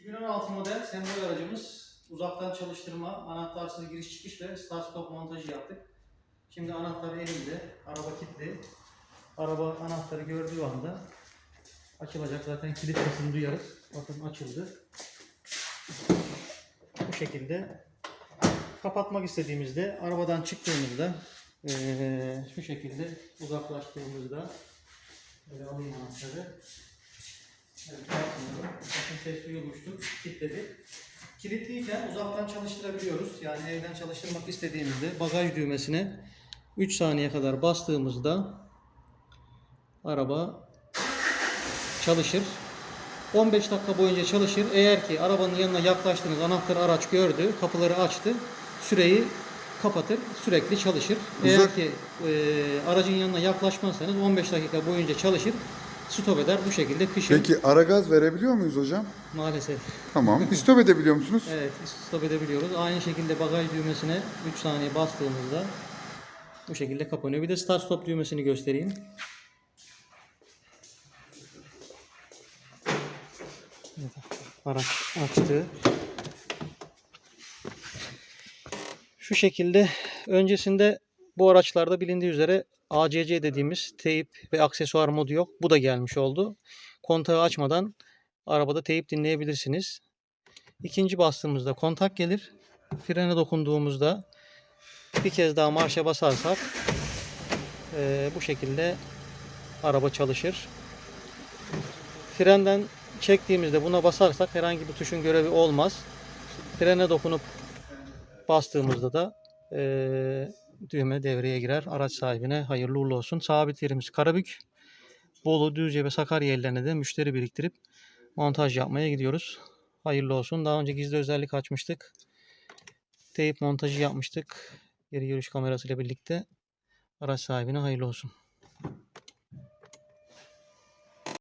2016 model sembol aracımız uzaktan çalıştırma, anahtarsız giriş çıkış ve start stop montajı yaptık. Şimdi anahtar elimde, araba kilitli. Araba anahtarı gördüğü anda açılacak. Zaten kilit sesini duyarız. Bakın açıldı. Bu şekilde kapatmak istediğimizde arabadan çıktığımızda eee, şu şekilde uzaklaştığımızda böyle alayım anahtarı. Evet, bakmıyorum. Bakın ses duyulmuştu. Kilitledi. Kilitliyken uzaktan çalıştırabiliyoruz. Yani evden çalıştırmak istediğimizde bagaj düğmesine 3 saniye kadar bastığımızda araba çalışır. 15 dakika boyunca çalışır. Eğer ki arabanın yanına yaklaştığınız anahtarı araç gördü, kapıları açtı, süreyi kapatır, sürekli çalışır. Eğer Uzak- ki e, aracın yanına yaklaşmazsanız 15 dakika boyunca çalışır, stop eder. Bu şekilde kışın Peki ara gaz verebiliyor muyuz hocam? maalesef Tamam. İstop edebiliyor musunuz? evet stop edebiliyoruz. Aynı şekilde bagaj düğmesine 3 saniye bastığımızda bu şekilde kapanıyor. Bir de start stop düğmesini göstereyim. Evet, araç açtı. Şu şekilde öncesinde bu araçlarda bilindiği üzere ACC dediğimiz teyip ve aksesuar modu yok. Bu da gelmiş oldu. Kontağı açmadan arabada teyip dinleyebilirsiniz. İkinci bastığımızda kontak gelir. Frene dokunduğumuzda bir kez daha marşa basarsak eee, bu şekilde araba çalışır. Frenden çektiğimizde buna basarsak herhangi bir tuşun görevi olmaz. Frene dokunup bastığımızda da eee, düğme devreye girer. Araç sahibine hayırlı uğurlu olsun. Sabit yerimiz Karabük. Bolu, Düzce ve Sakarya illerine de müşteri biriktirip montaj yapmaya gidiyoruz. Hayırlı olsun. Daha önce gizli özellik açmıştık. Teyip montajı yapmıştık. Geri görüş kamerasıyla birlikte. Araç sahibine hayırlı olsun.